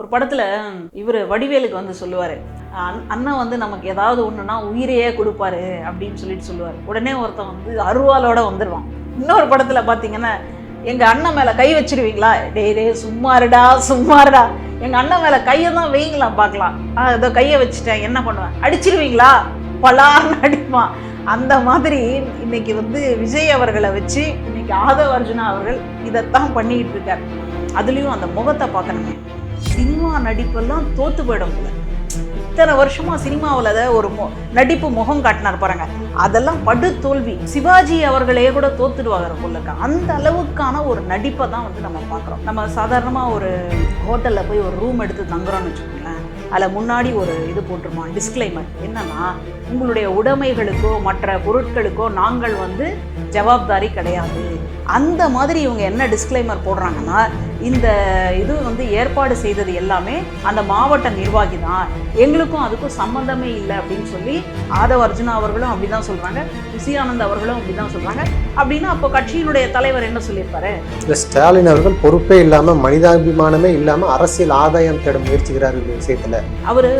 ஒரு படத்தில் இவர் வடிவேலுக்கு வந்து சொல்லுவார் அண்ணன் வந்து நமக்கு ஏதாவது ஒன்றுனா உயிரையே கொடுப்பாரு அப்படின்னு சொல்லிட்டு சொல்லுவார். உடனே ஒருத்தன் வந்து அருவாலோட வந்துடுவான் இன்னொரு படத்தில் பார்த்தீங்கன்னா எங்கள் அண்ணன் மேலே கை வச்சிருவீங்களா? டேய் டே சும்மாருடா சும்மாருடா எங்கள் அண்ணன் மேலே கையை தான் வைங்களா பார்க்கலாம். ஆ கையை வச்சுட்டேன் என்ன பண்ணுவேன்? அடிச்சிருவீங்களா? பலார்னு அடிப்பான். அந்த மாதிரி இன்னைக்கு வந்து விஜய் அவர்களை வச்சு இன்னைக்கு ஆதவ அர்ஜுனா அவர்கள் இதைத்தான் பண்ணிக்கிட்டு இருக்கார். அதுலேயும் அந்த முகத்தை பார்க்கணுமே. சினிமா நடிப்பெல்லாம் தோத்து போயிடும் போல. இத்தனை வருஷமா சினிமாவில் அதை ஒரு மு நடிப்பு முகம் காட்டினார் பாருங்க. அதெல்லாம் படு தோல்வி. சிவாஜி அவர்களே கூட தோத்துடுவாங்க போல அந்த அளவுக்கான ஒரு நடிப்பை தான் வந்து நம்ம பார்க்குறோம். நம்ம சாதாரணமாக ஒரு ஹோட்டலில் போய் ஒரு ரூம் எடுத்து தங்குறோம்னு வச்சுக்கோங்களேன். அதில் முன்னாடி ஒரு இது போட்டிருப்போம் டிஸ்க்ளைமர் என்னன்னா உங்களுடைய உடைமைகளுக்கோ மற்ற பொருட்களுக்கோ நாங்கள் வந்து ஜவாப்தாரி கிடையாது. அந்த மாதிரி இவங்க என்ன டிஸ்க்ளைமர் போடுறாங்கன்னா இந்த இது வந்து ஏற்பாடு செய்தது எல்லாமே அந்த மாவட்ட நிர்வாகி தான். எங்களுக்கும் அதுக்கும் சம்மந்தமே இல்லை அப்படின்னு சொல்லி ஆதவ அர்ஜுனா அவர்களும் அப்படி தான் சொல்கிறாங்க ருசியானந்த் அவர்களும் அப்படி தான் சொல்கிறாங்க அப்படின்னா அப்போ கட்சியினுடைய தலைவர் என்ன சொல்லியிருப்பாரு? இல்ல ஸ்டாலின் அவர்கள் பொறுப்பே இல்லாம மனிதாபிமானமே இல்லாம அரசியல் ஆதாயம் தேட முயற்சிக்கிறார் இந்த விஷயத்துல. அவர்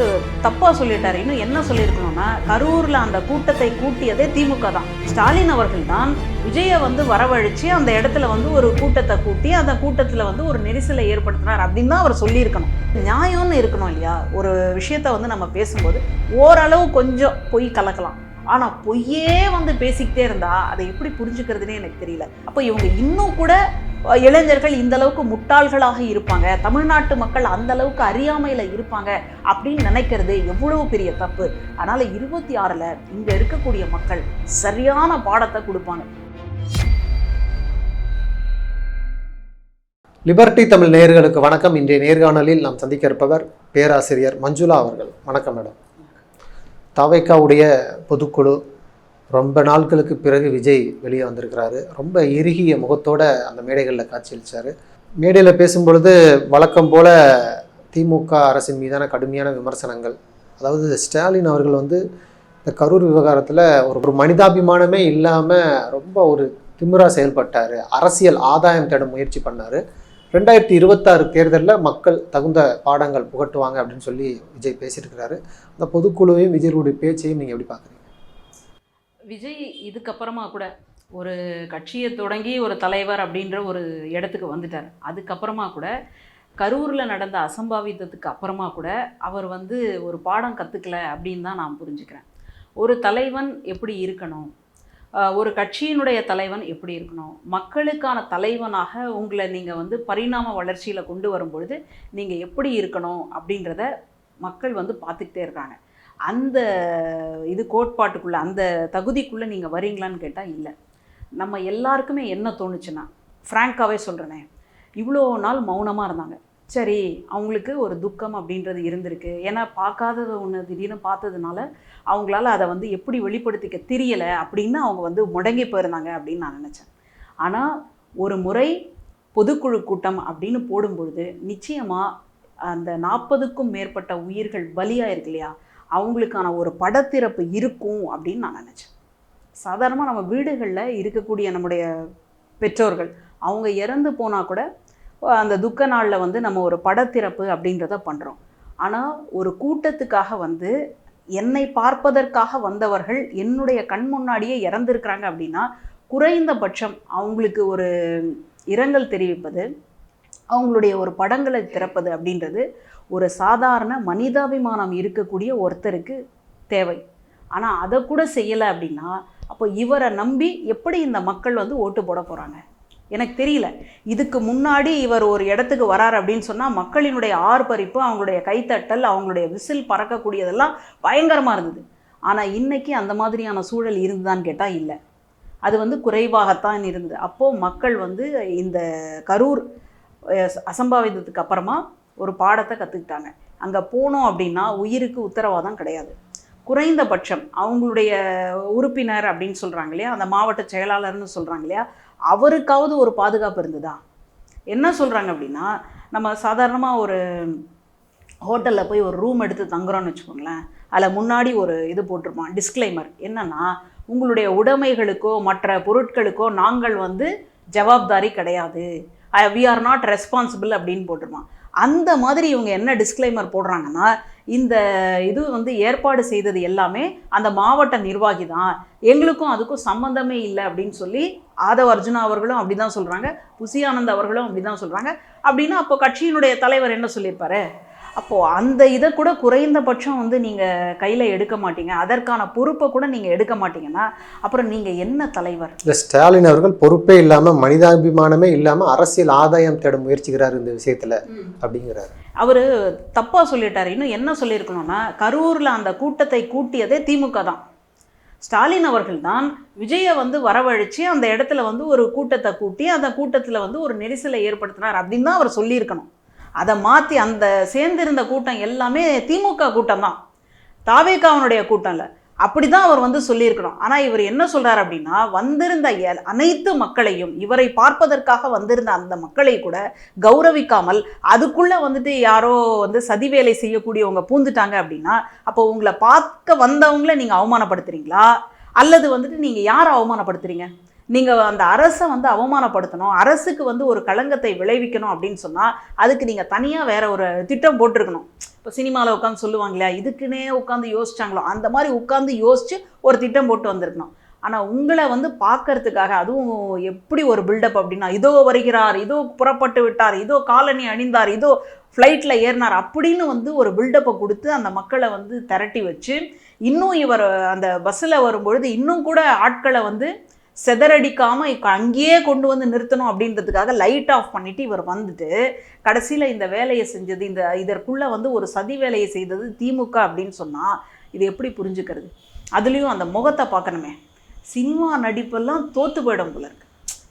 தப்பாக சொல்லிட்டாரு. இன்னும் என்ன சொல்லியிருக்கணும்னா கரூரில் அந்த கூட்டத்தை கூட்டியதே திமுக தான். ஸ்டாலின் அவர்கள் தான் விஜயை வந்து வரவழைச்சு அந்த இடத்துல வந்து ஒரு கூட்டத்தை கூட்டி அந்த கூட்டத்தில் வந்து ஒரு நெரிசலை ஏற்படுத்தினார் அப்படின்னு தான் அவர் சொல்லியிருக்கணும். நியாயம்னு இருக்கணும் இல்லையா? ஒரு விஷயத்த வந்து நம்ம பேசும்போது ஓரளவு கொஞ்சம் பொய் கலக்கலாம். ஆனால் பொய்யே வந்து பேசிக்கிட்டே இருந்தா அதை எப்படி புரிஞ்சுக்கிறதுனே எனக்கு தெரியல. அப்போ இவங்க இன்னும் கூட இளைஞர்கள் இந்த அளவுக்கு முட்டாள்களாக இருப்பாங்க. தமிழ்நாட்டு மக்கள் அந்த அளவுக்கு அறியாமையில் இருப்பாங்க அப்படின்னு நினைக்கிறது எவ்வளவு பெரிய தப்பு. அதனால் இருபத்தி ஆறில் இங்கே இருக்கக்கூடிய மக்கள் சரியான பாடத்தை கொடுப்பாங்க. லிபர்டி தமிழ் நேயர்களுக்கு வணக்கம். இன்றைய நேர்காணலில் நாம் சந்திக்க இருப்பவர் பேராசிரியர் மஞ்சுளா அவர்கள். வணக்கம் மேடம். தவைக்காவுடைய பொதுக்குழு ரொம்ப நாட்களுக்கு பிறகு விஜய் வெளியே வந்திருக்கிறாரு. ரொம்ப இறுகிய முகத்தோட அந்த மேடைகளில் காட்சியளிச்சார். மேடையில் பேசும்பொழுது வழக்கம் போல திமுக அரசின் மீதான கடுமையான விமர்சனங்கள். அதாவது ஸ்டாலின் அவர்கள் வந்து இந்த கரூர் விவகாரத்தில் ஒரு ஒரு மனிதாபிமானமே இல்லாமல் ரொம்ப ஒரு திமிரா செயல்பட்டார். அரசியல் ஆதாயம் தேட முயற்சி பண்ணார். ரெண்டாயிரத்தி இருபத்தாறு தேர்தலில் மக்கள் தகுந்த பாடங்கள் புகட்டுவாங்க அப்படின்னு சொல்லி விஜய் பேசியிருக்கிறாரு. அந்த பொதுக்குழுவையும் விஜயனுடைய பேச்சையும் நீங்கள் எப்படி பார்க்குறீங்க? விஜய் இதுக்கப்புறமா கூட ஒரு கட்சியை தொடங்கி ஒரு தலைவர் அப்படின்ற ஒரு இடத்துக்கு வந்துட்டார். அதுக்கப்புறமா கூட கரூரில் நடந்த அசம்பாவிதத்துக்கு அப்புறமா கூட அவர் வந்து ஒரு பாடம் கற்றுக்கல அப்படின்னு தான் நான் புரிஞ்சுக்கிறேன். ஒரு தலைவன் எப்படி இருக்கணும்? ஒரு கட்சியினுடைய தலைவன் எப்படி இருக்கணும்? மக்களுக்கான தலைவனாக உங்களை நீங்கள் வந்து பரிணாம வளர்ச்சியில் கொண்டு வரும்பொழுது நீங்கள் எப்படி இருக்கணும்? அப்படின்றத மக்கள் வந்து பார்த்துக்கிட்டே இருக்காங்க. அந்த இது கோட்பாட்டுக்குள்ளே அந்த தகுதிக்குள்ளே நீங்கள் வரீங்களான்னு கேட்டால் இல்லை. நம்ம எல்லாருக்குமே என்ன தோணுச்சுன்னா ஃப்ராங்காகவே சொல்கிறேனே இவ்வளோ நாள் மௌனமாக இருந்தாங்க. சரி அவங்களுக்கு ஒரு துக்கம் அப்படின்றது இருந்திருக்கு. ஏன்னா பார்க்காதது ஒன்று திடீர்னு பார்த்ததுனால அவங்களால அதை வந்து எப்படி வெளிப்படுத்திக்க தெரியலை அப்படின்னு அவங்க வந்து முடங்கி போயிருந்தாங்க அப்படின்னு நான் நினச்சேன். ஆனால் ஒரு முறை பொதுக்குழு கூட்டம் அப்படின்னு போடும்பொழுது நிச்சயமாக அந்த நாற்பதுக்கும் மேற்பட்ட உயிர்கள் பலியாயிருக்கு இல்லையா? அவங்களுக்கான ஒரு படத்திறப்பு இருக்கும் அப்படின்னு நான் நினச்சேன். சாதாரணமாக நம்ம வீடுகளில் இருக்கக்கூடிய நம்முடைய பெற்றோர்கள் அவங்க இறந்து போனால் கூட அந்த துக்க நாளில் வந்து நம்ம ஒரு படத்திறப்பு அப்படின்றத பண்ணுறோம் ஆனால் ஒரு கூட்டத்துக்காக வந்து என்னை பார்ப்பதற்காக வந்தவர்கள் என்னுடைய கண் முன்னாடியே இறந்துருக்கிறாங்க அப்படின்னா குறைந்தபட்சம் அவங்களுக்கு ஒரு இரங்கல் தெரிவிப்பது அவங்களுடைய ஒரு படங்களை திறப்பது அப்படின்றது ஒரு சாதாரண மனிதாபிமானம் இருக்கக்கூடிய ஒருத்தருக்கு தேவை. ஆனால் அதை கூட செய்யலை அப்படின்னா அப்போ இவரை நம்பி எப்படி இந்த மக்கள் வந்து ஓட்டு போட போகிறாங்க எனக்கு தெரியல. இதுக்கு முன்னாடி இவர் ஒரு இடத்துக்கு வரார் அப்படின்னு சொன்னால் மக்களினுடைய ஆர்ப்பரிப்பு அவங்களுடைய கைத்தட்டல் அவங்களுடைய விசில் பறக்கக்கூடியதெல்லாம் பயங்கரமாக இருந்தது. ஆனால் இன்னைக்கு அந்த மாதிரியான சூழல் இருந்துதான்னு கேட்டால் இல்லை. அது வந்து குறைவாகத்தான் இருந்தது. அப்போது மக்கள் வந்து இந்த கரூர் அசம்பாவிதத்துக்கு அப்புறமா ஒரு பாடத்தை கற்றுக்கிட்டாங்க அங்கே போனோம் அப்படின்னா உயிருக்கு உத்தரவாதம் கிடையாது. குறைந்தபட்சம் அவங்களுடைய உறுப்பினர் அப்படின்னு சொல்கிறாங்க இல்லையா? அந்த மாவட்ட செயலாளர்னு சொல்கிறாங்க இல்லையா? அவருக்காவது ஒரு பாதுகாப்பு இருந்ததா? என்ன சொல்கிறாங்க அப்படின்னா நம்ம சாதாரணமாக ஒரு ஹோட்டலில் போய் ஒரு ரூம் எடுத்து தங்குறோம்னு வச்சுக்கோங்களேன் அதில் முன்னாடி ஒரு இது போட்டிருப்பான் டிஸ்க்ளைமர் என்னன்னா உங்களுடைய உடைமைகளுக்கோ மற்ற பொருட்களுக்கோ நாங்கள் வந்து ஜவாப்தாரி கிடையாது. வி ஆர் நாட் ரெஸ்பான்சிபிள் அப்படின்னு போட்டிருப்பான் அந்த மாதிரி இவங்க என்ன டிஸ்க்ளைமர் போடுறாங்கன்னா இந்த இது வந்து ஏற்பாடு செய்தது எல்லாமே அந்த மாவட்ட நிர்வாகி தான். எங்களுக்கும் அதுக்கும் சம்மந்தமே இல்லை அப்படின்னு சொல்லி ஆதவ அர்ஜுனா அவர்களும் அப்படி தான் சொல்கிறாங்க புசியானந்த் அவர்களும் அப்படி தான் சொல்கிறாங்க அப்படின்னா அப்போ கட்சியினுடைய தலைவர் என்ன சொல்லியிருப்பாரு? அப்போது அந்த இதை கூட குறைந்தபட்சம் வந்து நீங்கள் கையில் எடுக்க மாட்டீங்க. அதற்கான பொறுப்பை கூட நீங்கள் எடுக்க மாட்டீங்கன்னா அப்புறம் நீங்கள் என்ன தலைவர்? இந்த ஸ்டாலின் அவர்கள் பொறுப்பே இல்லாமல் மனிதாபிமானமே இல்லாமல் அரசியல் ஆதாயம் தேட முயற்சிக்கிறார் இந்த விஷயத்தில் அப்படிங்கிறார். அவர் தப்பாக சொல்லிட்டார். இன்னும் என்ன சொல்லியிருக்கணும்னா கரூரில் அந்த கூட்டத்தை கூட்டியதே திமுக தான். ஸ்டாலின் அவர்கள் தான் விஜயை வந்து வரவழைச்சு அந்த இடத்துல வந்து ஒரு கூட்டத்தை கூட்டி அந்த கூட்டத்தில் வந்து ஒரு நெரிசலை ஏற்படுத்தினார் அப்படின்னு தான் அவர் சொல்லியிருக்கணும். அதை மாற்றி அந்த சேர்ந்திருந்த கூட்டம் எல்லாமே திமுக கூட்டம் தான் தாவேக்காவனுடைய கூட்டம் இல்லை. அப்படி தான் அவர் வந்து சொல்லியிருக்கணும். ஆனால் இவர் என்ன சொல்கிறார் அப்படின்னா வந்திருந்த அனைத்து மக்களையும் இவரை பார்ப்பதற்காக வந்திருந்த அந்த மக்களை கூட கௌரவிக்காமல் அதுக்குள்ளே வந்துட்டு யாரோ வந்து சதி வேலை செய்யக்கூடியவங்க பூந்துட்டாங்க அப்படின்னா அப்போ உங்களை பார்க்க வந்தவங்கள நீங்கள் அவமானப்படுத்துறீங்களா? அல்லது வந்துட்டு நீங்கள் யாரை அவமானப்படுத்துறீங்க? நீங்கள் அந்த அரசை வந்து அவமானப்படுத்தணும் அரசுக்கு வந்து ஒரு களங்கத்தை விளைவிக்கணும் அப்படின்னு சொன்னால் அதுக்கு நீங்கள் தனியாக வேற ஒரு திட்டம் போட்டிருக்கணும். இப்போ சினிமாவில் உட்காந்து சொல்லுவாங்க இதுக்குன்னே உட்காந்து யோசிச்சாங்களோ அந்த மாதிரி உட்காந்து யோசித்து ஒரு திட்டம் போட்டு வந்திருக்கணும். ஆனால் உங்களை வந்து பார்க்கறதுக்காக அதுவும் எப்படி ஒரு பில்டப் அப்படின்னா இதோ வருகிறார் இதோ புறப்பட்டு விட்டார் இதோ காலனி அணிந்தார் இதோ ஃப்ளைட்டில் ஏறினார் அப்படின்னு வந்து ஒரு பில்டப்பை கொடுத்து அந்த மக்களை வந்து திரட்டி வச்சு இன்னும் இவர் அந்த பஸ்ஸில் வரும்பொழுது இன்னும் கூட ஆட்களை வந்து செதறடிக்காமல் இப்போ அங்கேயே கொண்டு வந்து நிறுத்தணும் அப்படின்றதுக்காக லைட் ஆஃப் பண்ணிட்டு இவர் வந்துட்டு கடைசியில் இந்த வேலையை செஞ்சது இந்த இதற்குள்ளே வந்து ஒரு சதி வேலையை செய்தது திமுக அப்படின்னு சொன்னால் இது எப்படி புரிஞ்சுக்கிறது? அதுலேயும் அந்த முகத்தை பார்க்கணுமே. சினிமா நடிப்பெல்லாம் தோற்று போயிடும் போல இருக்கு.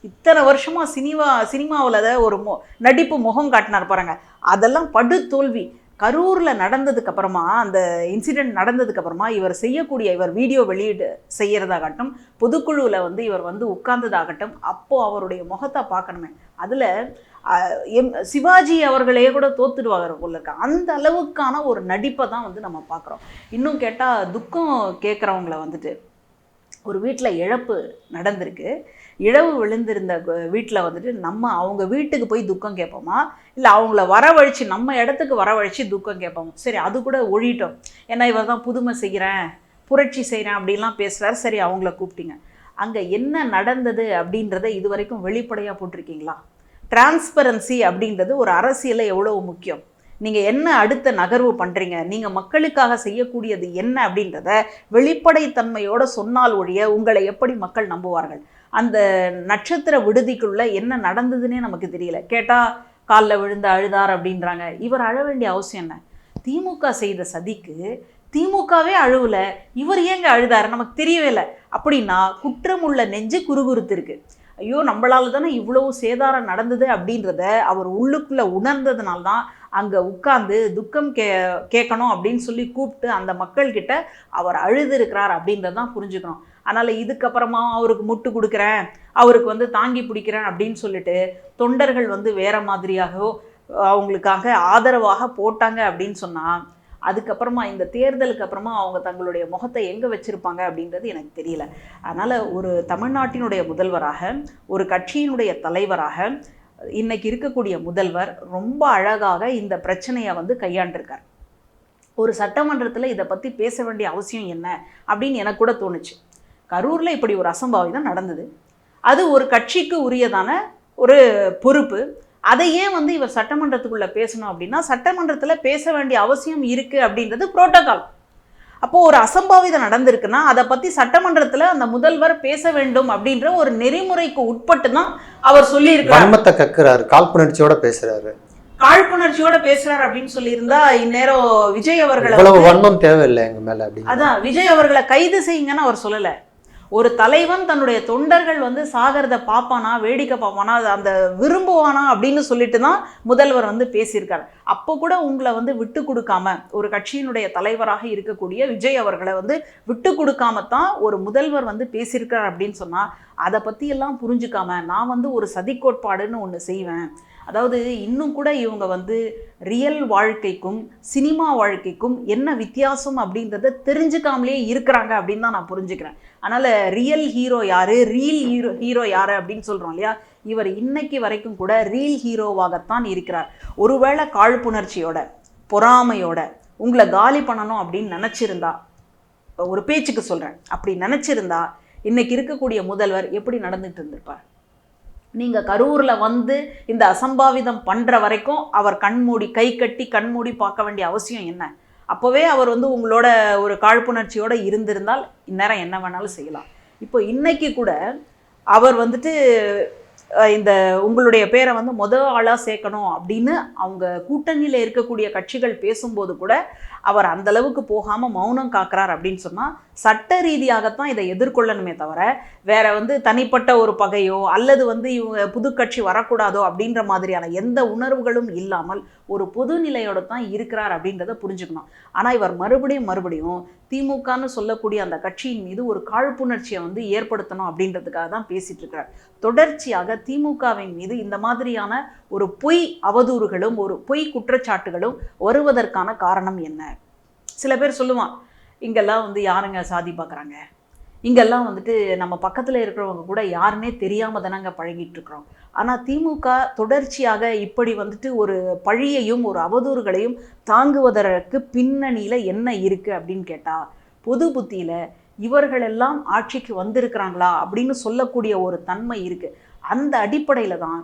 இத்தனை வருஷமாக சினிமா சினிமாவில் ஒரு மொ நடிப்பு முகம் காட்டினார் பாருங்க. அதெல்லாம் படு தோல்வி கரூரில் நடந்ததுக்கு அப்புறமா அந்த இன்சிடெண்ட் நடந்ததுக்கு அப்புறமா இவர் செய்யக்கூடிய இவர் வீடியோ வெளியீடு செய்கிறதாகட்டும் பொதுக்குழுவில் வந்து இவர் வந்து உட்கார்ந்ததாகட்டும் அப்போது அவருடைய முகத்தை பார்க்கணுமே. அதில் எம் சிவாஜி அவர்களையே கூட தோத்துடுவாங்க போல இருக்க. அந்த அளவுக்கான ஒரு நடிப்பை தான் வந்து நம்ம பார்க்குறோம். இன்னும் கேட்டால் துக்கம் கேட்குறவங்கள வந்துட்டு ஒரு வீட்டில் இழப்பு நடந்திருக்கு. இழவு விழுந்திருந்த வீட்டில் வந்துட்டு நம்ம அவங்க வீட்டுக்கு போய் துக்கம் கேட்போமா? இல்லை அவங்கள வரவழைச்சு நம்ம இடத்துக்கு வரவழைச்சு துக்கம் கேட்போம்? சரி அது கூட ஒழிட்டோம் ஏன்னா இவர் தான் புதுமை செய்கிறேன் புரட்சி செய்கிறேன் அப்படின்லாம் பேசுகிறார் சரி அவங்கள கூப்பிட்டீங்க. அங்கே என்ன நடந்தது அப்படின்றத இது வரைக்கும் வெளிப்படையாக போட்டிருக்கீங்களா? டிரான்ஸ்பரன்சி அப்படின்றது ஒரு அரசியலில் எவ்வளோ முக்கியம்? நீங்கள் என்ன அடுத்த நகர்வு பண்ணுறீங்க நீங்கள் மக்களுக்காக செய்யக்கூடியது என்ன அப்படின்றத வெளிப்படைத்தன்மையோடு சொன்னால் ஒழிய உங்களை எப்படி மக்கள் நம்புவார்கள்? அந்த நட்சத்திர விடுதிக்குள்ளே என்ன நடந்ததுன்னே நமக்கு தெரியல. கேட்டால் காலில் விழுந்து அழுதார் அப்படின்றாங்க. இவர் அழ வேண்டிய அவசியம் என்ன? திமுக செய்த சதிக்கு திமுகவே அழுவல. இவர் ஏங்க அழுதாரு? நமக்கு தெரியவே இல்லை. அப்படின்னா குற்றமுள்ள நெஞ்சு குறுகுறுத்து இருக்குது ஐயோ நம்மளால தானே இவ்வளவு சேதாரம் நடந்தது அப்படின்றத அவர் உள்ளுக்குள்ளே உணர்ந்ததுனால தான் அங்கே உட்காந்து துக்கம் கே கேட்கணும் அப்படின்னு சொல்லி கூப்பிட்டு அந்த மக்கள்கிட்ட அவர் அழுது இருக்கிறார் அப்படின்றத தான் புரிஞ்சுக்கணும். அதனால் இதுக்கப்புறமா அவருக்கு முட்டு கொடுக்குறேன் அவருக்கு வந்து தாங்கி பிடிக்கிறேன் அப்படின்னு சொல்லிட்டு தொண்டர்கள் வந்து வேறு மாதிரியாகவோ அவங்களுக்காக ஆதரவாக போட்டாங்க அப்படின்னு சொன்னால் அதுக்கப்புறமா இந்த தேர்தலுக்கு அப்புறமா அவங்க தங்களுடைய முகத்தை எங்கே வச்சுருப்பாங்க அப்படின்றது எனக்கு தெரியல. அதனால் ஒரு தமிழ்நாட்டினுடைய முதல்வராக ஒரு கட்சியினுடைய தலைவராக இன்னைக்கு இருக்கக்கூடிய முதல்வர் ரொம்ப அழகாக இந்த பிரச்சனையை வந்து கையாண்டிருக்கார். ஒரு சட்டமன்றத்தில் இதை பற்றி பேச வேண்டிய அவசியம் என்ன அப்படின்னு எனக்கு கூட தோணுச்சு. கரூரில் இப்படி ஒரு அசம்பாவிதம் நடந்தது. அது ஒரு கட்சிக்கு உரியதான ஒரு பொறுப்பு. அதை ஏன் வந்து இவர் சட்டமன்றத்துக்குள்ளே பேசணும் அப்படின்னா சட்டமன்றத்தில் பேச வேண்டிய அவசியம் இருக்குது அப்படின்றது புரோட்டோகால் அப்போ ஒரு அசம்பாவிதம் நடந்திருக்குன்னா அதை பத்தி சட்டமன்றத்தில் அந்த முதல்வர் பேச வேண்டும் அப்படின்ற ஒரு நெறிமுறைக்கு உட்பட்டு தான் அவர் சொல்லியிருக்கிறார். வன்மத்தை கக்குறாரு. காழ்ப்புணர்ச்சியோட பேசுறாரு. காழ்ப்புணர்ச்சியோட பேசுறாரு அப்படின்னு சொல்லியிருந்தா இந்நேரம் விஜய் அவர்களை வன்மம் தேவையில்லை எங்க மேல அப்படின்னு. அதான் விஜய் அவர்களை கைது செய்யுங்கன்னு அவர் சொல்லலை. ஒரு தலைவன் தன்னுடைய தொண்டர்கள் வந்து சாகிறத பார்ப்பானா வேடிக்கை பார்ப்பானா அந்த விரும்புவானா அப்படின்னு சொல்லிட்டு தான் முதல்வர் வந்து பேசியிருக்காரு. அப்போ கூட உங்களை வந்து விட்டு கொடுக்காம ஒரு கட்சியினுடைய தலைவராக இருக்கக்கூடிய விஜய் அவர்களை வந்து விட்டு கொடுக்காம தான் ஒரு முதல்வர் வந்து பேசியிருக்கார் அப்படின்னு சொன்னால் அதை பற்றியெல்லாம் புரிஞ்சுக்காம நான் வந்து ஒரு சதி கோட்பாடுன்னு ஒன்று செய்வேன் அதாவது இன்னும் கூட இவங்க வந்து ரியல் வாழ்க்கைக்கும் சினிமா வாழ்க்கைக்கும் என்ன வித்தியாசம் அப்படின்றத தெரிஞ்சுக்காமலே இருக்கிறாங்க அப்படின்னு தான் நான் புரிஞ்சுக்கிறேன். அதனால் ரியல் ஹீரோ யார்? ரீல் ஹீரோ ஹீரோ யார் அப்படின்னு சொல்கிறோம் இல்லையா? இவர் இன்னைக்கு வரைக்கும் கூட ரீல் ஹீரோவாகத்தான் இருக்கிறார். ஒருவேளை காழ்ப்புணர்ச்சியோட பொறாமையோட உங்களை காலி பண்ணணும் அப்படின்னு நினச்சிருந்தா ஒரு பேச்சுக்கு சொல்கிறேன் அப்படி நினச்சிருந்தா இன்னைக்கு இருக்கக்கூடிய முதல்வர் எப்படி நடந்துட்டு இருந்திருப்பார்? நீங்கள் கரூரில் வந்து இந்த அசம்பாவிதம் பண்ணுற வரைக்கும் அவர் கண்மூடி கை கட்டி கண்மூடி பார்க்க வேண்டிய அவசியம் என்ன? அப்போவே அவர் வந்து உங்களோட ஒரு காழ்ப்புணர்ச்சியோடு இருந்திருந்தால் இந்நேரம் என்ன வேணாலும் செய்யலாம். இப்போ இன்றைக்கி கூட அவர் வந்துட்டு இந்த உங்களுடைய பேரை வந்து முத ஆளாக சேர்க்கணும் அப்படின்னு அவங்க கூட்டணியில் இருக்கக்கூடிய கட்சிகள் பேசும்போது கூட அவர் அந்தளவுக்கு போகாமல் மௌனம் காக்கிறார் அப்படின்னு சொன்னால் சட்ட ரீதியாகத்தான் இதை எதிர்கொள்ளணுமே தவிர வேற வந்து தனிப்பட்ட ஒரு பகையோ அல்லது வந்து இவங்க புது கட்சி வரக்கூடாதோ அப்படின்ற மாதிரியான எந்த உணர்வுகளும் இல்லாமல் ஒரு பொது நிலையோட தான் இருக்கிறார் அப்படின்றத புரிஞ்சுக்கணும். ஆனால் இவர் மறுபடியும் மறுபடியும் திமுகன்னு சொல்லக்கூடிய அந்த கட்சியின் மீது ஒரு காழ்ப்புணர்ச்சியை வந்து ஏற்படுத்தணும் அப்படின்றதுக்காக தான் பேசிட்டு இருக்கிறார். தொடர்ச்சியாக திமுகவின் மீது இந்த மாதிரியான ஒரு பொய் அவதூறுகளும் ஒரு பொய் குற்றச்சாட்டுகளும் வருவதற்கான காரணம் என்ன? சில பேர் சொல்லுவான் இங்கெல்லாம் வந்து யாருங்க சாதி பார்க்குறாங்க இங்கெல்லாம் வந்துட்டு நம்ம பக்கத்தில் இருக்கிறவங்க கூட யாருன்னே தெரியாமல் தானங்க பழகிட்டு இருக்கிறோம். ஆனால் திமுக தொடர்ச்சியாக இப்படி வந்துட்டு ஒரு பழியையும் ஒரு அவதூறுகளையும் தாங்குவதற்கு பின்னணியில் என்ன இருக்குது அப்படின்னு கேட்டால் பொது புத்தியில் இவர்களெல்லாம் ஆட்சிக்கு வந்திருக்கிறாங்களா அப்படின்னு சொல்லக்கூடிய ஒரு தன்மை இருக்குது அந்த அடிப்படையில் தான்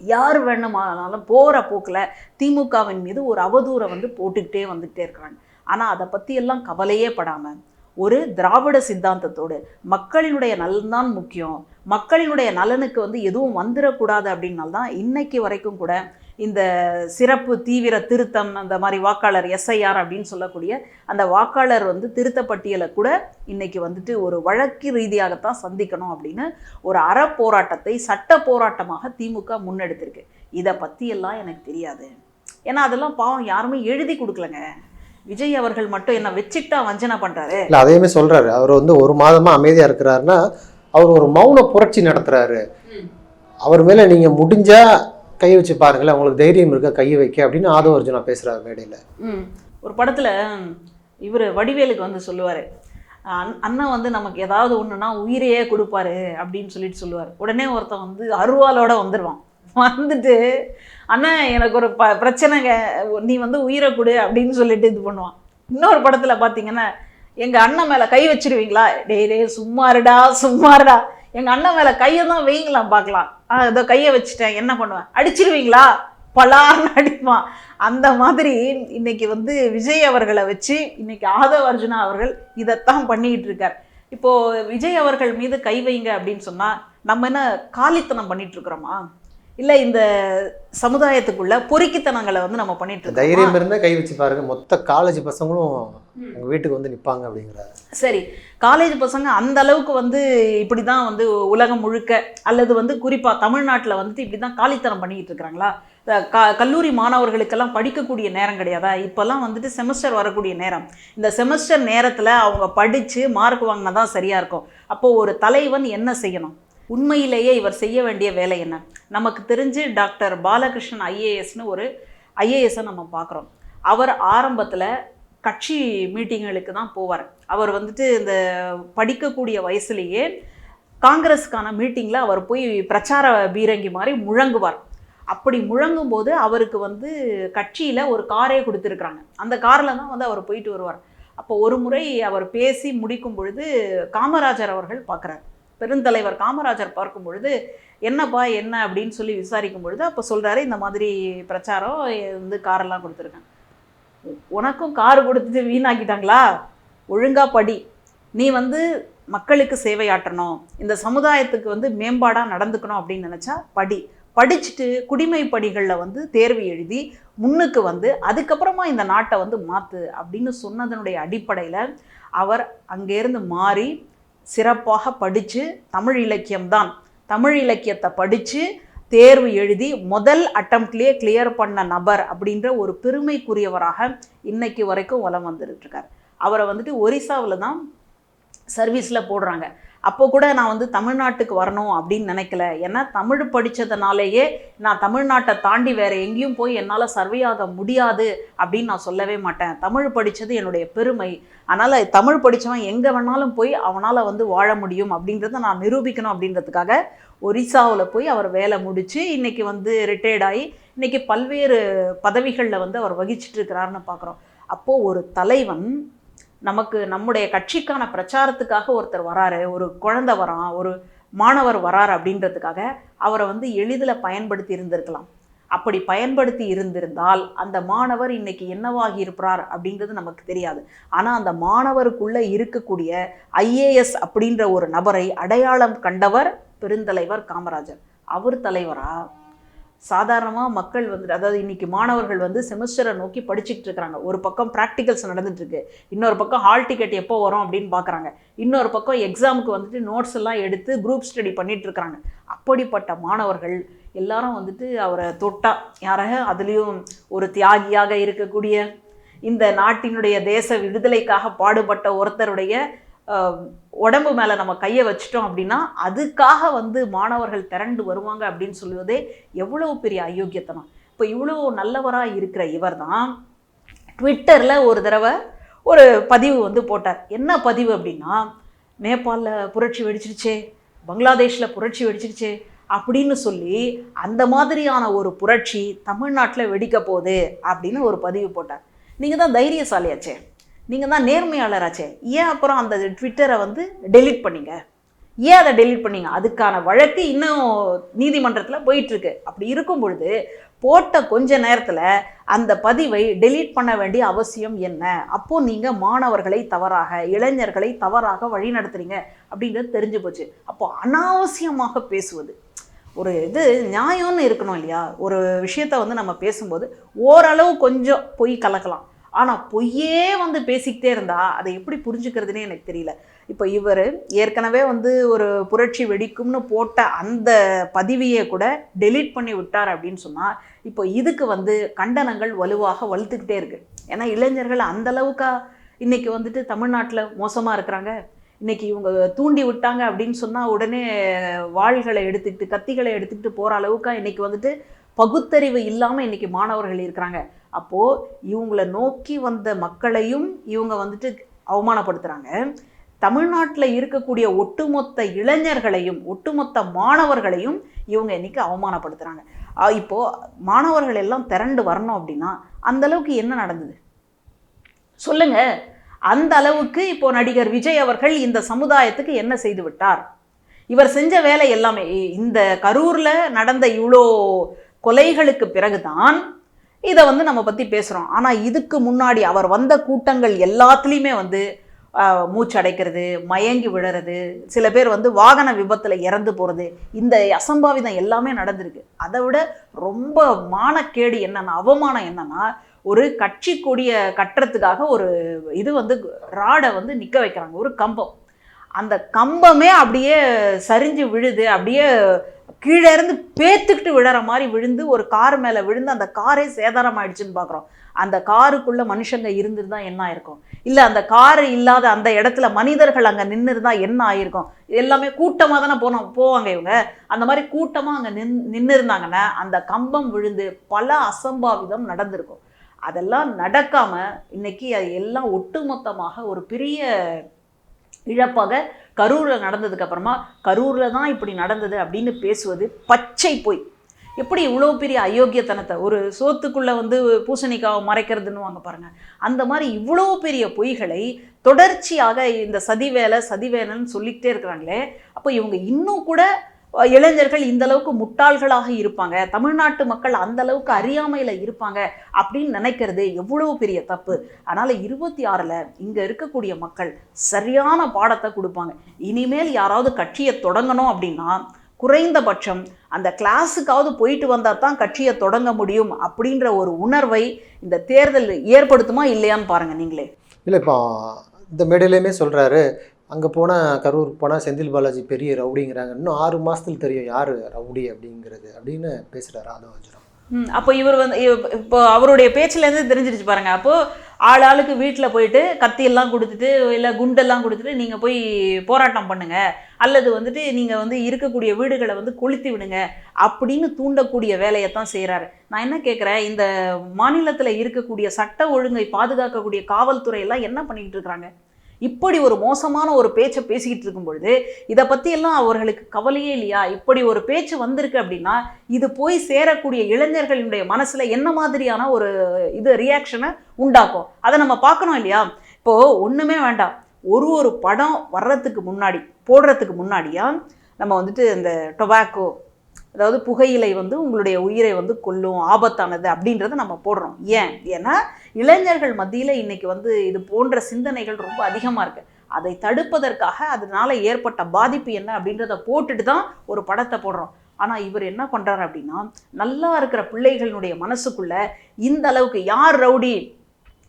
யார் வேணுமானாலும் போகிற போக்கில் திமுகவின் மீது ஒரு அவதூறை வந்து போட்டுக்கிட்டே வந்துகிட்டே இருக்கிறாங்க. ஆனால் அதை பற்றியெல்லாம் கவலையே படாமல் ஒரு திராவிட சித்தாந்தத்தோடு மக்களினுடைய நலன்தான் முக்கியம். மக்களினுடைய நலனுக்கு வந்து எதுவும் வந்துடக்கூடாது அப்படின்னால்தான் இன்னைக்கு வரைக்கும் கூட இந்த சிறப்பு தீவிர திருத்தம் அந்த மாதிரி வாக்காளர் எஸ்ஐஆர் அப்படின்னு சொல்லக்கூடிய அந்த வாக்காளர் வந்து திருத்த பட்டியலை கூட இன்னைக்கு வந்துட்டு ஒரு வழக்கு ரீதியாகத்தான் சந்திக்கணும் அப்படின்னு ஒரு அறப்போராட்டத்தை சட்ட போராட்டமாக திமுக முன்னெடுத்திருக்கு. இதை பற்றியெல்லாம் எனக்கு தெரியாது. ஏன்னா அதெல்லாம் பாவம் யாருமே எழுதி கொடுக்கலங்க. விஜய் அவர்கள் மட்டும் என்ன வச்சுட்டா வஞ்சனை பண்றாரு? இல்லை அதையுமே சொல்றாரு. அவர் வந்து ஒரு மாதமா அமைதியா இருக்கிறாருன்னா அவர் ஒரு மௌன புரட்சி நடத்துறாரு. அவர் மேல நீங்க முடிஞ்சா கை வச்சு பாருங்களேன் உங்களுக்கு தைரியம் இருக்கா கையை வைக்க அப்படின்னு ஆதவ அர்ஜுனா பேசுறாரு மேடையில. ம். ஒரு படத்தில் இவர் வடிவேலுக்கு வந்து சொல்லுவார். அண்ணன் வந்து நமக்கு ஏதாவது ஒன்றுனா உயிரையே கொடுப்பாரு அப்படின்னு சொல்லிட்டு சொல்லுவார். உடனே ஒருத்தன் வந்து அருவாலோட வந்துடுவான் வந்துட்டு ஆனால் எனக்கு ஒரு ப பிரச்சனைங்க. நீ வந்து உயிரை கொடு அப்படின்னு சொல்லிட்டு இது பண்ணுவான். இன்னொரு படத்தில் பார்த்தீங்கன்னா எங்கள் அண்ணன் மேலே கை வச்சிருவீங்களா? டே டே சும்மாருடா சும்மாருடா எங்கள் அண்ணன் மேலே கையை தான் வைங்களாம் பார்க்கலாம். ஆ இதோ கையை வச்சுட்டேன் என்ன பண்ணுவேன்? அடிச்சிருவீங்களா? பலார்னு அடிப்பான். அந்த மாதிரி இன்னைக்கு வந்து விஜய் அவர்களை வச்சு இன்னைக்கு ஆதவ அர்ஜுனா அவர்கள் இதைத்தான் பண்ணிக்கிட்டு இருக்கார். இப்போது விஜய் அவர்கள் மீது கை வைங்க அப்படின்னு சொன்னால் நம்ம என்ன காலித்தனம் பண்ணிட்டு இருக்கிறோமா? இல்ல இந்த சமுதாயத்துக்குள்ள பொறுக்கித்தனங்களை வந்து நம்ம பண்ணிட்டு இருக்கோமா? தைரியம் இருந்தா கை வச்சு பாருங்க. மொத்த காலேஜ் பசங்களும் உங்க வீட்டுக்கு வந்து நிப்பாங்க அப்படிங்கிறாரு. சரி. காலேஜ் பசங்க அந்த அளவுக்கு வந்து இப்படி தான் வந்து உலகம் முழுக்க அல்லது வந்து குறிப்பாக தமிழ்நாட்டில் வந்துட்டு இப்படி தான் காலித்தனம் பண்ணிக்கிட்டு இருக்கிறாங்களா? க கல்லூரி மாணவர்களுக்கெல்லாம் படிக்கக்கூடிய நேரம் கிடையாதா? இப்போல்லாம் வந்துட்டு செமஸ்டர் வரக்கூடிய நேரம். இந்த செமஸ்டர் நேரத்தில் அவங்க படித்து மார்க் வாங்கினா தான் சரியாக இருக்கும். அப்போது ஒரு தலைவன் என்ன செய்யணும்? உண்மையிலேயே இவர் செய்ய வேண்டிய வேலை என்ன? நமக்கு தெரிஞ்சு டாக்டர் பாலகிருஷ்ணன் ஐஏஎஸ்னு ஒரு ஐஏஎஸ்ஸை நம்ம பார்க்குறோம். அவர் ஆரம்பத்தில் கட்சி மீட்டிங்களுக்கு தான் போவார். அவர் வந்துட்டு இந்த படிக்கக்கூடிய வயசுலேயே காங்கிரஸுக்கான மீட்டிங்கில் அவர் போய் பிரச்சார பீரங்கி மாதிரி முழங்குவார். அப்படி முழங்கும் போது அவருக்கு வந்து கட்சியில் ஒரு காரே கொடுத்துருக்குறாங்க. அந்த காரில் தான் வந்து அவர் போயிட்டு வருவார். அப்போ ஒரு முறை அவர் பேசி முடிக்கும் பொழுது காமராஜர் அவர்கள் பார்க்குறாரு. பெருந்தலைவர் காமராஜர் பார்க்கும் பொழுது என்னப்பா என்ன? அப்படின்னு சொல்லி விசாரிக்கும் பொழுது அப்போ சொல்கிறாரு இந்த மாதிரி பிரச்சாரம் வந்து காரெல்லாம் கொடுத்துருக்கேன். உனக்கும் கார் கொடுத்துட்டு வீணாக்கிட்டாங்களா? ஒழுங்கா படி. நீ வந்து மக்களுக்கு சேவையாற்றணும். இந்த சமுதாயத்துக்கு வந்து மேம்பாடாக நடந்துக்கணும். அப்படின்னு நினச்சா படி. படிச்சுட்டு குடிமை படிகளில் வந்து தேர்வு எழுதி முன்னுக்கு வந்து அதுக்கப்புறமா இந்த நாட்டை வந்து மாற்று அப்படின்னு சொன்னதனுடைய அடிப்படையில் அவர் அங்கேருந்து மாறி சிறப்பாக படித்து தமிழ் இலக்கியம்தான். தமிழ் இலக்கியத்தை படித்து தேர்வு எழுதி முதல் அட்டம்ப்ட்லேயே கிளியர் பண்ண நபர் அப்படின்ற ஒரு பெருமைக்குரியவராக இன்னைக்கு வரைக்கும் வலம் வந்துட்டுருக்கார் அவரை வந்துட்டு ஒரிசாவில் தான் சர்வீஸில் போடுறாங்க. அப்போ கூட நான் வந்து தமிழ்நாட்டுக்கு வரணும் அப்படின்னு நினைக்கல. ஏன்னா தமிழ் படித்ததுனாலேயே நான் தமிழ்நாட்டை தாண்டி வேறு எங்கேயும் போய் என்னால் சர்வே ஆக முடியாது அப்படின்னு நான் சொல்லவே மாட்டேன். தமிழ் படித்தது என்னுடைய பெருமை. அதனால் தமிழ் படித்தவன் எங்கே வேணாலும் போய் அவனால் வந்து வாழ முடியும் அப்படின்றத நான் நிரூபிக்கணும் அப்படின்றதுக்காக ஒரிசாவில் போய் அவர் வேலை முடித்து இன்றைக்கி வந்து ரிட்டையர்ட் ஆகி இன்றைக்கி பல்வேறு பதவிகளில் வந்து அவர் வகிச்சிட்டு இருக்கிறாருன்னு பார்க்குறோம் அப்போது ஒரு தலைவன் நமக்கு நம்முடைய கட்சிக்கான பிரச்சாரத்துக்காக ஒருத்தர் வராரு ஒரு குழந்தை வரான் ஒரு மாணவர் வரார் அப்படின்றதுக்காக அவரை வந்து எளிதில் பயன்படுத்தி இருந்திருக்கலாம். அப்படி பயன்படுத்தி இருந்திருந்தால் அந்த மாணவர் இன்னைக்கு என்னவாகி இருப்பார் அப்படின்றது நமக்கு தெரியாது. ஆனால் அந்த மாணவருக்குள்ளே இருக்கக்கூடிய ஐஏஎஸ் அப்படின்ற ஒரு நபரை அடையாளம் கண்டவர் பெருந்தலைவர் காமராஜர். அவர் தலைவரா? சாதாரணமாக மக்கள் வந்து அதாவது இன்னைக்கு மாணவர்கள் வந்து செமஸ்டரை நோக்கி படிச்சுக்கிட்டு இருக்கிறாங்க. ஒரு பக்கம் ப்ராக்டிகல்ஸ் நடந்துட்டுருக்கு இன்னொரு பக்கம் ஹால் டிக்கெட் எப்போ வரும் அப்படின்னு பார்க்குறாங்க இன்னொரு பக்கம் எக்ஸாமுக்கு வந்துட்டு நோட்ஸ் எல்லாம் எடுத்து குரூப் ஸ்டடி பண்ணிட்டு இருக்கிறாங்க. அப்படிப்பட்ட மாணவர்கள் எல்லாரும் வந்துட்டு அவரை தொட்டா யாராக? அதுலேயும் ஒரு தியாகியாக இருக்கக்கூடிய இந்த நாட்டினுடைய தேச விடுதலைக்காக பாடுபட்ட ஒருத்தருடைய உடம்பு மேலே நம்ம கையை வச்சிட்டோம் அப்படின்னா அதுக்காக வந்து மாணவர்கள் திரண்டு வருவாங்க அப்படின்னு சொல்லுவதே எவ்வளவு பெரிய அயோக்கியத்தனம். இப்போ இவ்வளோ நல்லவராக இருக்கிற இவர் தான் ட்விட்டரில் ஒரு தடவை ஒரு பதிவு வந்து போட்டார். என்ன பதிவு அப்படின்னா நேபாளில் புரட்சி வெடிச்சிருச்சே பங்களாதேஷில் புரட்சி வெடிச்சிருச்சே அப்படின்னு சொல்லி அந்த மாதிரியான ஒரு புரட்சி தமிழ்நாட்டில் வெடிக்க போகுது அப்படின்னு ஒரு பதிவு போட்டார். நீங்கள் தான் தைரியசாலியாச்சே. நீங்கள் தான் நேர்மையாளராச்சே. ஏன் அப்புறம் அந்த ட்விட்டரை வந்து டெலீட் பண்ணிங்க? ஏன் அதை டெலிட் பண்ணீங்க? அதுக்கான வழக்கு இன்னும் நீதிமன்றத்தில் போயிட்டுருக்கு. அப்படி இருக்கும் பொழுது போட்ட கொஞ்ச நேரத்தில் அந்த பதிவை டெலீட் பண்ண வேண்டிய அவசியம் என்ன? அப்போது நீங்கள் மாணவர்களை தவறாக இளைஞர்களை தவறாக வழிநடத்துறீங்க அப்படின்றது தெரிஞ்சு போச்சு. அப்போ அனாவசியமாக பேசுவது. ஒரு இது நியாயம்னு இருக்கணும் இல்லையா? ஒரு விஷயத்த வந்து நம்ம பேசும்போது ஓரளவு கொஞ்சம் பொய் கலக்கலாம். ஆனால் பொய்யே வந்து பேசிக்கிட்டே இருந்தா அதை எப்படி புரிஞ்சுக்கிறதுனே எனக்கு தெரியல. இப்போ இவர் ஏற்கனவே வந்து ஒரு புரட்சி வெடிக்கும்னு போட்ட அந்த பதிவியை கூட டெலீட் பண்ணி விட்டார் அப்படின்னு சொன்னால் இப்போ இதுக்கு வந்து கண்டனங்கள் வலுவாக வலுத்துக்கிட்டே இருக்கு. ஏன்னா இளைஞர்கள் அந்த அளவுக்கா இன்னைக்கு வந்துட்டு தமிழ்நாட்டில் மோசமாக இருக்கிறாங்க. இன்னைக்கு இவங்க தூண்டி விட்டாங்க அப்படின்னு சொன்னால் உடனே வாள்களை எடுத்துக்கிட்டு கத்திகளை எடுத்துக்கிட்டு போகிற அளவுக்கு இன்னைக்கு வந்துட்டு பகுத்தறிவு இல்லாமல் இன்னைக்கு மாணவர்கள் இருக்கிறாங்க. அப்போது இவங்களை நோக்கி வந்த மக்களையும் இவங்க வந்துட்டு அவமானப்படுத்துகிறாங்க தமிழ்நாட்டில் இருக்கக்கூடிய ஒட்டுமொத்த இளைஞர்களையும் ஒட்டுமொத்த மாணவர்களையும் இவங்க இன்றைக்கி அவமானப்படுத்துகிறாங்க இப்போது மாணவர்கள் எல்லாம் திரண்டு வரணும் அப்படின்னா அந்த அளவுக்கு என்ன நடந்தது? சொல்லுங்க. அந்த அளவுக்கு இப்போ நடிகர் விஜய் அவர்கள் இந்த சமுதாயத்துக்கு என்ன செய்து விட்டார்? இவர் செஞ்ச வேலை எல்லாமே இந்த கரூரில் நடந்த இவ்வளோ கொலைகளுக்கு பிறகுதான் இதை வந்து நம்ம பற்றி பேசுகிறோம் ஆனால் இதுக்கு முன்னாடி அவர் வந்த கூட்டங்கள் எல்லாத்துலேயுமே வந்து மூச்சடைக்கிறது மயங்கி விழுறது சில பேர் வந்து வாகன விபத்தில் இறந்து போகிறது இந்த அசம்பாவிதம் எல்லாமே நடந்திருக்கு. அதை விட ரொம்ப மானக்கேடு என்னென்னா அவமானம் என்னென்னா ஒரு கட்சி கொடிய கட்டுறதுக்காக ஒரு இது வந்து ராடை வந்து நிற்க வைக்கிறாங்க ஒரு கம்பம். அந்த கம்பமே அப்படியே சரிஞ்சு விழுது அப்படியே கீழே இருந்து பேத்துக்கிட்டு விழற மாதிரி விழுந்து ஒரு கார் மேலே விழுந்து அந்த காரே சேதாரம் ஆயிடுச்சுன்னு பார்க்குறோம் அந்த காருக்குள்ள மனுஷங்க இருந்திருந்தா என்ன ஆயிருக்கும்? இல்லை அந்த கார் இல்லாத அந்த இடத்துல மனிதர்கள் அங்கே நின்று இருந்தால் என்ன ஆயிருக்கும்? எல்லாமே கூட்டமாக தானே போனோம் போவாங்க இவங்க. அந்த மாதிரி கூட்டமாக அங்கே நின் நின்று இருந்தாங்கன்னா அந்த கம்பம் விழுந்து பல அசம்பாவிதம் நடந்திருக்கும். அதெல்லாம் நடக்காமல் இன்னைக்கு அது எல்லாம் ஒட்டுமொத்தமாக ஒரு பெரிய இழப்பாக கரூரில் நடந்ததுக்கு அப்புறமா கரூரில் தான் இப்படி நடந்தது அப்படின்னு பேசுவது பச்சை பொய். எப்படி இவ்வளோ பெரிய அயோக்கியத்தனத்தை ஒரு சோத்துக்குள்ளே வந்து பூசணிக்காவை மறைக்கிறதுன்னு வாங்க பாருங்கள் அந்த மாதிரி இவ்வளோ பெரிய பொய்களை தொடர்ச்சியாக இந்த சதி வேலை சதி வேலைன்னு சொல்லிக்கிட்டே இருக்கிறாங்களே அப்போ இவங்க இன்னும் கூட இளைஞர்கள் இந்த அளவுக்கு முட்டாள்களாக இருப்பாங்க. தமிழ்நாட்டு மக்கள் அந்த அளவுக்கு அறியாமையில் இருப்பாங்க அப்படின்னு நினைக்கிறது எவ்வளவு பெரிய தப்பு. அதனால் இருபத்தி ஆறில் இங்கே இருக்கக்கூடிய மக்கள் சரியான பாடத்தை கொடுப்பாங்க. இனிமேல் யாராவது கட்சியை தொடங்கணும் அப்படின்னா குறைந்தபட்சம் அந்த கிளாஸுக்காவது போயிட்டு வந்தால் தான் கட்சியை தொடங்க முடியும் அப்படின்ற ஒரு உணர்வை இந்த தேர்தல் ஏற்படுத்துமா இல்லையான்னு பாருங்கள் நீங்களே. இல்லை இப்போ இந்த மேடையிலையுமே சொல்கிறாரு அங்கே போனால் கரூர் போனால் செந்தில் பாலாஜி பெரிய ரவுடிங்கிறாங்க. இன்னும் ஆறு மாதத்துல தெரியும் யார் ரவுடி அப்படிங்கிறது அப்படின்னு பேசுகிறார் ஆதவ வஜ்ரம் அப்போ இவர் வந்து இப்போ அவருடைய பேச்சுலேருந்து தெரிஞ்சிருச்சு பாருங்க. அப்போ ஆள் ஆளுக்கு வீட்டில் போயிட்டு கத்தியெல்லாம் கொடுத்துட்டு இல்லை குண்டெல்லாம் கொடுத்துட்டு நீங்கள் போய் போராட்டம் பண்ணுங்க. அல்லது வந்துட்டு நீங்கள் வந்து இருக்கக்கூடிய வீடுகளை வந்து கொளுத்தி விடுங்க அப்படின்னு தூண்டக்கூடிய வேலையை தான் செய்கிறாரு நான் என்ன கேட்குறேன் இந்த மாநிலத்தில் இருக்கக்கூடிய சட்ட ஒழுங்கை பாதுகாக்கக்கூடிய காவல்துறையெல்லாம் என்ன பண்ணிக்கிட்டு இருக்கிறாங்க? இப்படி ஒரு மோசமான ஒரு பேச்சை பேசிக்கிட்டு இருக்கும் பொழுது இதை பற்றியெல்லாம் அவர்களுக்கு கவலையே இல்லையா? இப்படி ஒரு பேச்சு வந்திருக்கு அப்படின்னா இது போய் சேரக்கூடிய இளைஞர்களினுடைய மனசில் என்ன மாதிரியான ஒரு இது ரியாக்ஷனை உண்டாக்கும்? அதை நம்ம பார்க்கணும் இல்லையா? இப்போது ஒன்றுமே வேண்டாம். ஒரு ஒரு படம் வர்றதுக்கு முன்னாடி போடுறதுக்கு முன்னாடியா நம்ம வந்துட்டு இந்த டொபாக்கோ அதாவது புகையிலை வந்து உங்களுடைய உயிரை வந்து கொல்லும் ஆபத்தானது அப்படின்றத நம்ம போடுறோம். ஏன்? ஏன்னா இளைஞர்கள் மத்தியில் இன்னைக்கு வந்து இது போன்ற சிந்தனைகள் ரொம்ப அதிகமாக இருக்குது அதை தடுப்பதற்காக அதனால் ஏற்பட்ட பாதிப்பு என்ன அப்படின்றத போட்டுட்டு தான் ஒரு படத்தை போடுறோம். ஆனால் இவர் என்ன பண்ணுறாரு அப்படின்னா நல்லா இருக்கிற பிள்ளைகளினுடைய மனசுக்குள்ளே இந்த அளவுக்கு யார் ரவுடி?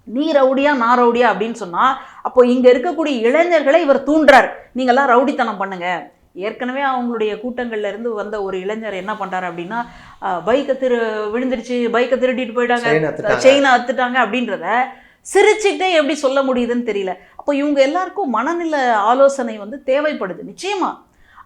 நீ ரவுடியா? நான் ரவுடியா? அப்படின்னு சொன்னால் அப்போ இங்கே இருக்கக்கூடிய இளைஞர்களை இவர் தூண்டுறார். நீங்கள்லாம் ரவுடித்தனம் பண்ணுங்கள் ஏற்கனவே அவங்களுடைய கூட்டங்கள்ல இருந்து வந்த ஒரு இளைஞர் என்ன பண்றாரு அப்படின்னா பைக்கை திரு விழுந்துருச்சு பைக்கை திருடிட்டு போயிட்டாங்க. செயின் அத்துட்டாங்க. செயினை அத்துட்டாங்க அப்படின்றத சிரிச்சுக்கிட்டே எப்படி சொல்ல முடியுதுன்னு தெரியல. அப்போ இவங்க எல்லாருக்கும் மனநில ஆலோசனை வந்து தேவைப்படுது நிச்சயமா.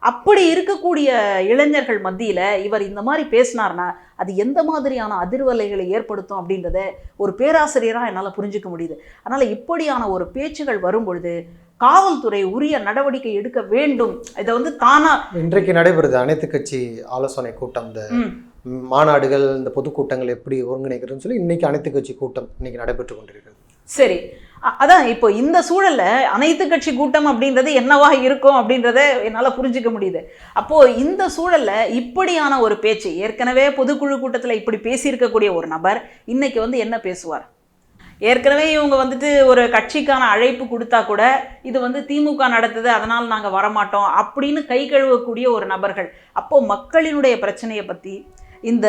அப்படி இருக்கக்கூடிய இளைஞர்கள் மத்தியில் இவர் இந்த மாதிரி பேசினார்னா அது எந்த மாதிரியான அதிர்வலைகளை ஏற்படுத்தும் அப்படின்றத ஒரு பேராசிரியராக என்னால் புரிஞ்சுக்க முடியுது. அதனால் இப்படியான ஒரு பேச்சுகள் வரும்பொழுது காவல்துறை உரிய நடவடிக்கை எடுக்க வேண்டும். இதை வந்து தானா இன்றைக்கு நடைபெறுது அனைத்து கட்சி ஆலோசனை கூட்டம். இந்த மாநாடுகள் இந்த பொதுக்கூட்டங்கள் எப்படி ஒருங்கிணைக்கிறதுன்னு சொல்லி இன்னைக்கு அனைத்து கட்சி கூட்டம் இன்னைக்கு நடைபெற்று கொண்டிருக்கிறது. சரி. அதான் இப்போ இந்த சூழல்ல அனைத்து கட்சி கூட்டம் அப்படின்றது என்னவா இருக்கும் அப்படின்றத என்னால் புரிஞ்சுக்க முடியுது. அப்போ இந்த சூழல்ல இப்படியான ஒரு பேச்சு ஏற்கனவே பொதுக்குழு கூட்டத்தில் இப்படி பேசியிருக்கக்கூடிய ஒரு நபர் இன்னைக்கு வந்து என்ன பேசுவார்? ஏற்கனவே இவங்க வந்துட்டு ஒரு கட்சிக்கான அழைப்பு கொடுத்தா கூட இது வந்து திமுக நடத்துது அதனால் நாங்கள் வரமாட்டோம் அப்படின்னு கை கழுவக்கூடிய ஒரு நபர்கள். அப்போது மக்களினுடைய பிரச்சனையை பற்றி இந்த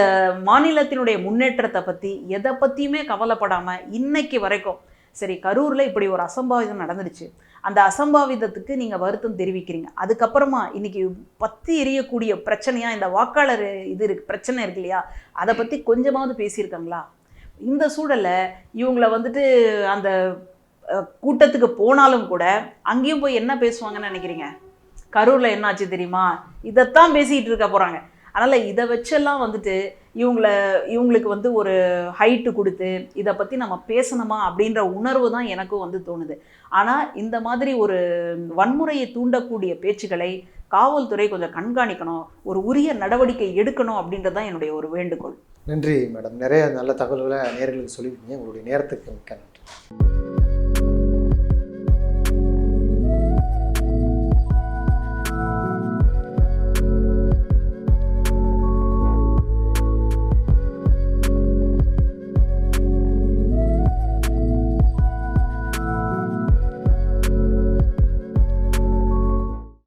மாநிலத்தினுடைய முன்னேற்றத்தை பற்றி எதை பற்றியுமே கவலைப்படாமல் இன்னைக்கு வரைக்கும் சரி கரூரில் இப்படி ஒரு அசம்பாவிதம் நடந்துடுச்சு. அந்த அசம்பாவிதத்துக்கு நீங்கள் வருத்தம் தெரிவிக்கிறீங்க. அதுக்கப்புறமா இன்றைக்கி பற்றி எரியக்கூடிய பிரச்சனையாக இந்த வாக்காளர் இது இருக்கு பிரச்சனை இருக்கு இல்லையா? அதை பற்றி கொஞ்சமாவது பேசியிருக்காங்களா? இந்த சூழலை இவங்கள வந்துட்டு அந்த கூட்டத்துக்கு போனாலும் கூட அங்கேயும் போய் என்ன பேசுவாங்கன்னு நினைக்கிறீங்க? கரூரில் என்னாச்சு தெரியுமா? இதைத்தான் பேசிக்கிட்டு இருக்க போகிறாங்க அதனால் இதை வச்செல்லாம் வந்துட்டு இவங்கள இவங்களுக்கு வந்து ஒரு ஹைட்டு கொடுத்து இதை பற்றி நம்ம பேசணுமா அப்படின்ற உணர்வு தான் எனக்கும் வந்து தோணுது. ஆனால் இந்த மாதிரி ஒரு வன்முறையை தூண்டக்கூடிய பேச்சுக்களை காவல்துறை கொஞ்சம் கண்காணிக்கணும் ஒரு உரிய நடவடிக்கை எடுக்கணும் அப்படின்றது தான் என்னுடைய ஒரு வேண்டுகோள். நன்றி மேடம். நிறைய நல்ல தகவல்களை நேர்களுக்கு சொல்லியிருக்கீங்க. உங்களுடைய நேரத்துக்கு மிக்க நன்றி.